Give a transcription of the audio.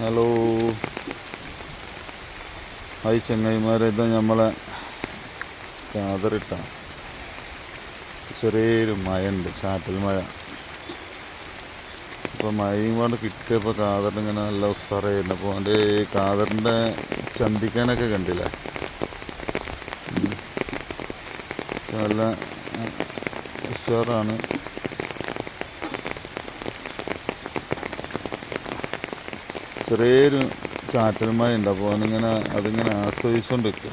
Hello. Hi ചെങ്ങായിമാരെ ഇതാ നമ്മളെ കാതറിട്ട. ചെറിയൊരു മഴ ഉണ്ട് ചാറ്റൽ മഴ. ഇപ്പോൾ മഴയും കൊണ്ട് കിട്ടിയപ്പോൾ കാതറിങ്ങനെ നല്ല ഉസ്സാറായിരുന്നു അപ്പോൾ എന്റെ കാതറിന്റെ ചന്തിക്കാനൊക്കെ കണ്ടില്ലേ. നല്ല ഉഷാറാണ് ചെറിയൊരു ചാറ്റൽ മഴ ഉണ്ട് അപ്പോൾ അതിങ്ങനെ അതിങ്ങനെ ആസ്വദിച്ചുകൊണ്ടിരിക്കുക.